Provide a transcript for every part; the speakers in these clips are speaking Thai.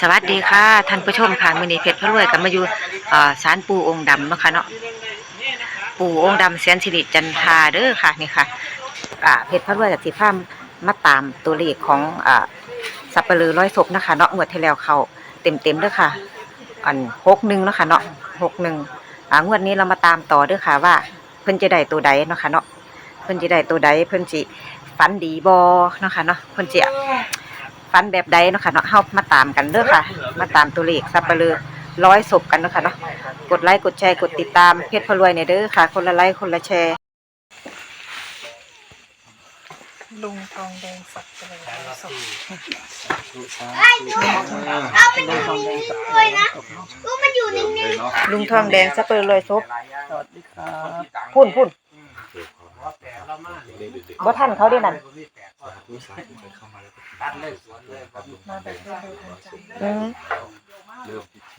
สวัสดีค่ะท่านผู้ชมค่ะมือนี้เพชรพระรวยก็มาอยู่ศาลปู่องค์ดำนะคะเนาะปู่องค์ดำเสียนสิริจันทาเด้อค่ะนี่ค่ะเพชรพระรวยกับสิพามาตามตัวเลขของอสับปะลือร้อยศพนะคะเนาะงวดที่แล้วเขาเต็มๆเด้อค่ะอัน61เนาะค่ะเนาะ61อ่างวดนี้เรามาตามต่อเด้อค่ะว่า เพิ่นจะได้ตัวใดเนาะค่ะเนาะเพิ่นจะได้ตัวใดเพิ่นสิฝันดีบ่เนาะค่ะเนาะเพิ่นสิ ฟันแบบใดเนาะค่ะเนาะเฮามาตามกันเด้อค่ะ มาตามตัวเลขสับปะเลอร้อยศพกันเนาะค่ะเนาะกดไลค์กดแชร์กดติดตามเพจพลวยเนี่ยเด้อค่ะ คนละไลค์คนละแชร์ลุงทองแดงสักเจริญศพเอามันอยู่นิ่งๆด้วยนะลูกมันอยู่นิ่งลุงทองแดงสับปะเลอร้อยศพสวัสดีครับ พุ่นพุ่น บ่ทันเขาเด้นั่นมาแบบเร็วๆทันใจอืมเริ่มพิธี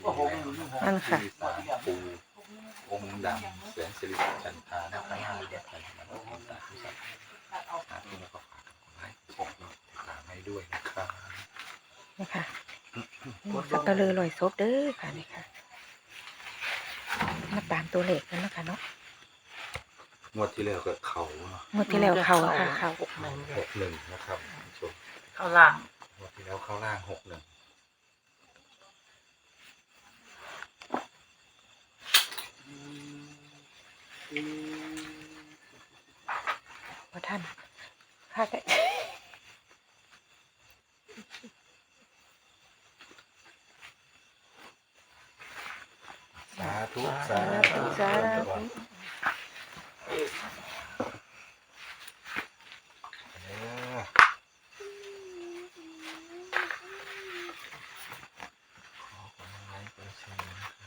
นั่นค่ะสารปูองค์ดำแสนสิริจันทรานาคราชจันทร์มันสาธุสัตว์หาที่มาก็ฝากกันไลค์กดติดตามให้ด้วยนะครับนี่ค่ะสับปะเลอร้อยศพเด้อค่ะนี่ค่ะมาตามตัวเลขกันเนาะค่ะเนาะ งวดที่แล้วก็เขาเนาะงวดที่แล้วเขาค่ะเขาหกหนึ่งนะครับคุณผู้ชมเข้าล่างงวดที่แล้วเข้าล่างหกหนึ่งบ่ทันค่ะแต่สาธุสาธุสาธุ เออขอความไลค์กดแชร์นะครับ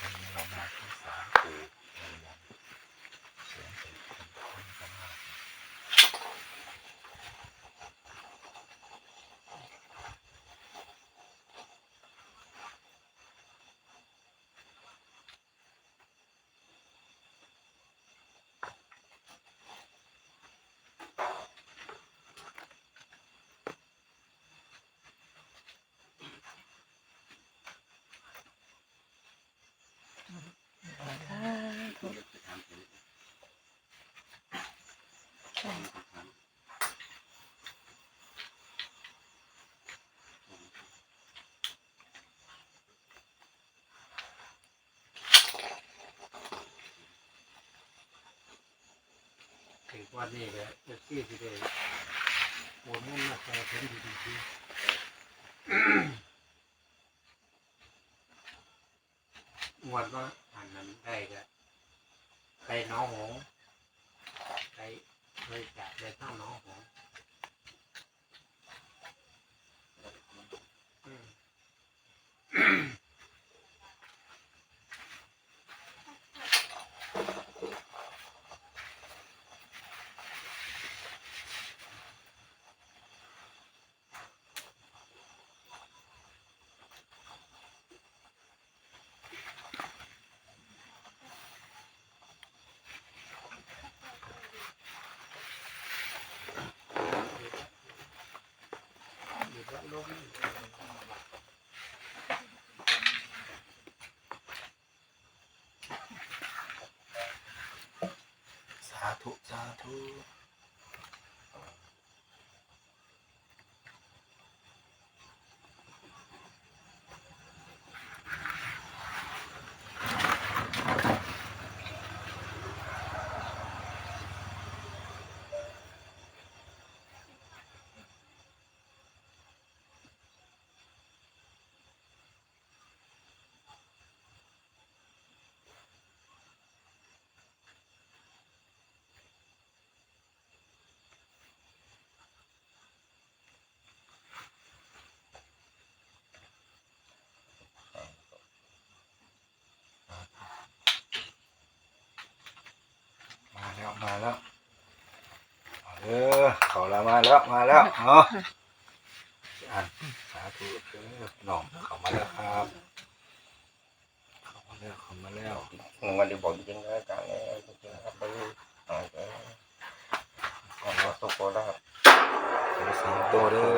วันนี้เรามาที่ศาลปู่องค์ดำแสนสิริจันทรานาคราช ถึง วันนี้เลยเอฟซีสิได้โอนเงินมาแชร์ผมดีดีงวดว่าอันนั้นได้ก็ไปหน้องหงส์ไปบริจาคไปตั้งน้องหง สาธุ สาธุ มาแล้ว มาแล้วเอาเออเขา แล้วมาแล้วมาแล้วเนาะอันสาธุเออน้องเขามาแล้วครับเขามาแล้วเขามาแล้ววันนี้บอกจริงๆนะอาจารย์เนี่ยจริงๆครับไปหายไปก่อนว่าโซโคราชขอสามตัวเด้อ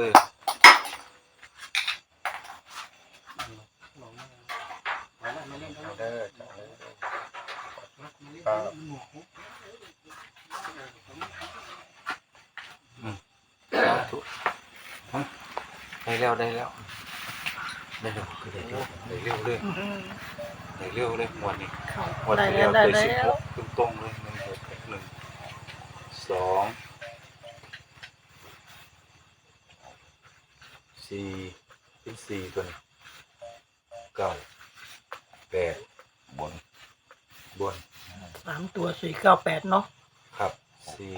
อเอาเด้อจ้าเด้อสาธุฮะ ได้แล้วได้แล้วได้แล้วคือได้เร็วได้เร็วเลยได้เร็วเลยงวันนี้งวันได้ที่แล้แล้ววได้เคยสิบแล้หวกตรงตรงๆเลยหนึ่งหกหนึ่งสองสี่เป็นสี่ตัวนี้เก้าแปดบนบนสามตัวสี่เก้าแปดเนาะครับสี่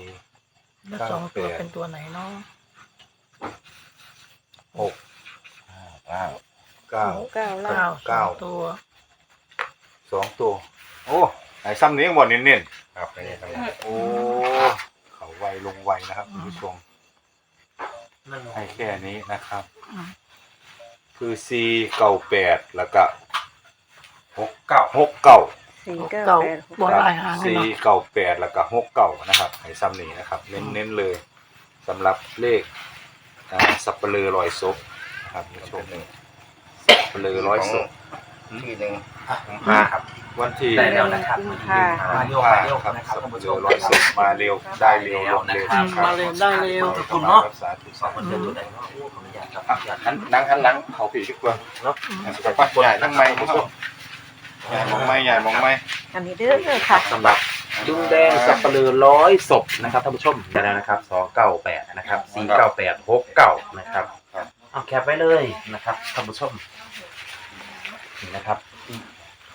แล้วสองตัวเก้าแปดเป็นตัวไหนเนาะ หก เก้าเก้าเก้าล่าเก้าสเก้าองตัวสองตัว โอ้ไหนซ้ำนี้ยังบ่เน้นครับไปเลยครับๆโอ้เขาไวลงไวนะครับคุณผู้ชมนั่นให้แค่นี้นะครับอืมคือสี่เก้าแปดแล้วก็หกเก้าหกเก้าสี่เก้าเก้าแปดบนลายหางเลยสี่เนาะเก้าแปดแล้วก็หกเก้านะครับให้ซ้ำนี้นะครับ เน้นๆเลยสำหรับเลขอ่าสับเปลือลอยศพนะ ครับคุณผู้ชมสับเปลือร้อยศพที่หนึ่งผมพาครับ วันที่ได้แล้วนะครับค่ะมาเร็วมามาเร็เร็ววครับนะครับสับท่านเปผู้ชลือมร้อยศพมาเร็วได้เร็วลงเร็วอืมครับมาเร็วได้เร็วขอบคุณเนาะสาธุสาธุจะดูได้ว่าโอ้ขออนุญาตครับอะหันนั่งหันหลังเขาผีดีกว่าเนาะแต่ปัดใหญ่นั่งไม้ผู้ชมใหญ่มองไม้ใหญ่มองไม้อันนี้เด้อค่ะสำหรับลุงแดงสับปะลือร้อยศพนะครับท่านผู้ชมได้แล้วนะครับสองเก้าแปดนะครับสี่เก้าแปดหกเก้านะครับ เอาแคปไว้เลยนะครับท่านผู้ชมนี่นะครับ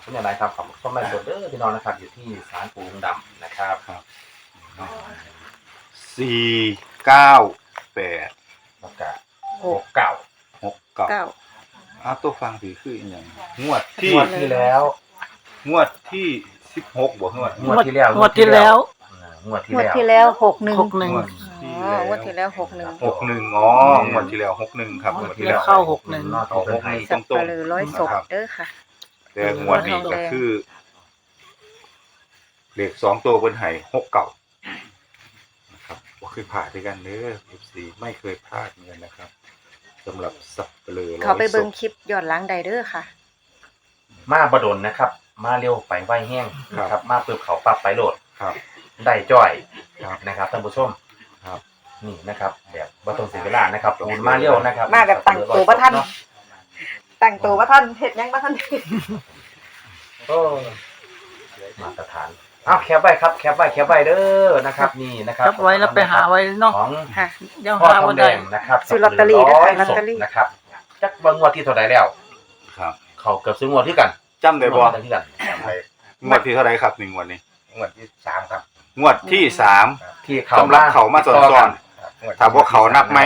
คุณอะไรครับขอบคุณแม่สดเด้อพี่น้องนะครับ อยู่ที่ศาลปูงดำนะครับสี่เก้าแปดแล้วก็หกเก้าหกเก้าเก้าอ้าวตัวฟังผีคืออีกอย่างงวดที่งวดที่แล้ว งวดที่สิบหกบวกงวดงวดที่แล้วงวดที่แล้วอ่างวดที่งวดแล้วที่แล้วหกหนึ่งหกหนึ่ง งวดอ๋องวดที่แล้วหกหนึ่งหกหนึ่งอ๋องวดที่แล้วหกหนึ่งครับงวดที่แล้แล้ววเข้าหกหนึ่งเอาหกหนึ่งสับตรปะงเลอร้อยศพเด้อค่ะๆแต่งวดนี้ก็คือเลขสองตัวบนไห้หกเก่านะครับว่าเคยผ่านด้วยกันเด้อ FC ไม่เคยพลาดเหมือนกันนะครับสำหรับสับเปลือร้อยเขาไปเบิ่งศพคลิปย้อนหลังใดเด้อค่ะ มาบดลนะครับ มาเร็วไปไวแห้งนะครับ มาปึ๊บเขาปรับไปโหลดครับ ได้จ้อยครับนะครับท่านผู้ชม ครับ นี่นะครับแบบบัตรเสียเวลานะครับปูนมาเร็วนะครับมาแบบตั้งตัวบ่ทัน แต่งตัวว่าท่านเฮ็ดหยังบ่ท่านโอ้มาตรฐานอ้าวแคปไว้ครับแคปไว้แคปไว้เด้อนะครับ นี่นะครับรับไว้แล้วไปหาไว้เนาะของค่ะเดี๋ยวพ่อหาทวัอนงใดแดงนะครับซื้อลอตเตอรี่นะคะลอตเตอรี่ นะครับจักเบิ่งงวดที่เท่าไหร่แล้ว ครับเขาเกือบซื้องวดที่กันจำได้บ่งวดที่กันงวดที่เท่าไหรครับหนึ่งวันนี้ งวดที่สามครับ งวดที่สามที่เขาสำหรับเขามาสอนๆ ถ้าพวกเขานับไม่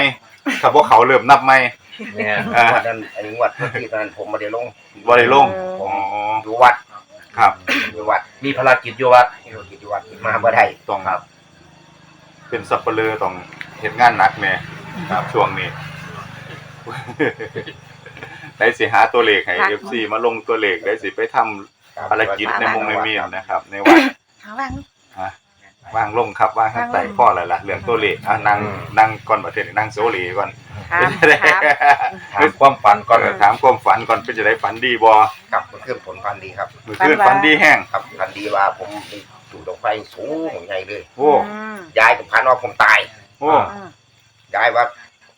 ถ้าพวกเขาเริ่มนับไม่เนี่ยอ่าวันนั้นไอ้งวดเมื่อกี้ตอนนั้นผมมาได้ลงบริลงอือ๋มออยู่วัดครับอยู่วัด มีภารกิจอยู่วัดอยู่ที่วัดมาบ่ได้ต้องครับ เป็นสับเปลือต้องเห็นงานหนักเนี่ยครับช่วงนี้ได้สิหาตัวเลขให้ครับ FC มาลงตัวเลขได้สิไปทำภารกิจในมงในเมียนนะครับ ในวัดข้างล่าง ว่างลงครับว่างข้างใต้พ่อแล้วล่ะเรื่องตัวเลขอะนั่งนั่งก่อนประเทศนั่งโซเลก่อนถามเป็นจะได้ถามถามความฝันก่ก่ออนนถามความฝันก่อนเป็นจะได้ฝันดีบ่กลับมาขึ้นผลพันธุ์ดีครับ มือคืนฝันดีแห้งครับพันธุ์ดีว่าผมมีถูกดอกไฟสูงใหญ่เลยโอ้อืมยายกับพันว่าผมตายโอ้อืมยายว่า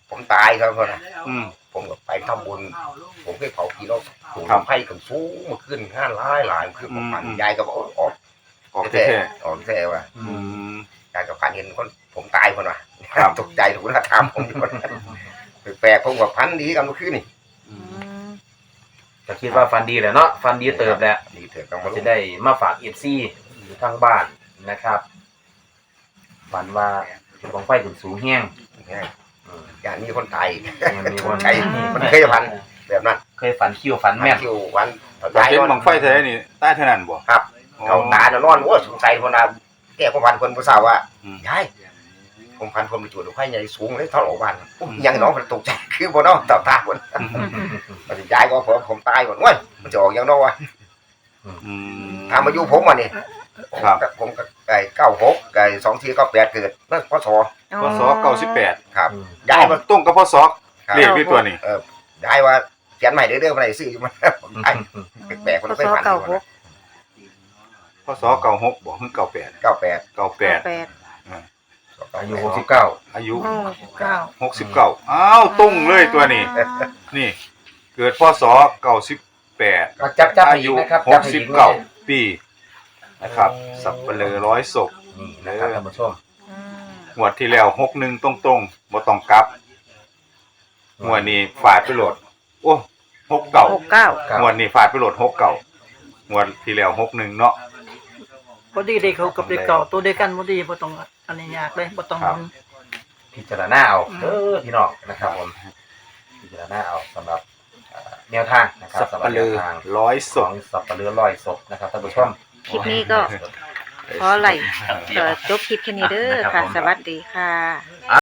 ผมตายครับคนน่ะอืม ผมก็ไปทำบุญผมเคยเผาผีนกถูกครับดอกไฟกันสูงมาขึ้นห้าหลายหลายคือผมพันอืมยายก็บอกออก ออกแท้แท้ออกแท้ว่าๆอืมยายกับพันเห็นคนผมตายคนว่ะครับ ตกใจถูกนะทำผมคนแปลกๆผมกับพันดีกันเมื่อคืนนี่อือืมมก็คิดว่าฟันดีแหละเนาะฟันดีเติบแหละดีเถิดกันมาจะได้มาฝากเอฟซีอยู่ทางบ้านนะครับฝันว่าจุดบังไฟถึงสูงแห้งอืมอย่างนี้คนตายยังมีคนใช่มันเคยพันแบบนั้นเคยฝันคิวฝันแม่นคิววันอยากเห็นบังไฟเท่าไหร่นี่ใต้เท่านั้นบ่ครับ เขาตาจะนอนโอ้สงสัยคนน่ะแก้ผมพันคนผู้สาวว่าอืม ยายผมพันคนไปจุดดอกไฟใหญ่สูงเลยเท่าหลวันอุ๊ยยังน้องมันตกใจคือบ่น้องตับตาคนยายก็ผมผมตายก่อนโอ้ยมันจะออกยังน้องวะอืมถามมาอยู่ผมวันนี้ครับ ผมก็ไก่เก้าหกไก่สองทีเก้าแปดเกิดนั่นพศพศเก้าสิบแปดครับอืมย้ายมาตรงกับพศครับเลขที่ตัวนี้เออย้ายว่าเขียนใหม่เด้อเด้อมาไหนซื้ออยู่มัน ไอ้ แปลกๆคนพละไปศผ่านเก่าหก พศเก้าหกบอกเพิ่งเก้าแปดเก้าแปดเก้าแปดแปดอายุหกสิบเก้าอายุโอ้เก้าหกสิบเก้าอ้าวตรงเลยตัวนี้ นี่ เกิดพศเก้าสิบแปดจับจับอาให้อียุกนะครับหจักให้สิบอีเก้าปีนะครับ สับเปลือร้อยศพนี่นะครับท่านผู้ชมอืมงวดที่แล้วหกหนึ่งตรงตรงๆบ่ต้องกลับงวดนี้ฝาดไปโหลด โอ้หกเก่าหกเก้างวดนี้ฝาดไปโหลดหกเก่างวดที่แล้วหกหนึ่งเนาะ พอดีเด็กเขากับเด็กเก่าตัวเดียวกันพอดีบ่ต้องอันนี้ยากเลยบ่ต้องครับหมุน พิจารณาเอาเออพี่น้องนะครับผมพิจารณาเอาสำหรับเอ่อแนวทางนะครับสับสำหเปรับแนลืวอทางร้อยศขอพ งสับปะเรือลอยศพนะครับท่านผู้ชมคลิปนี้ก็ ขอไหลเอ่อจบคลิปแค่นี้เด้อค่ะ สวัสดีค่ะ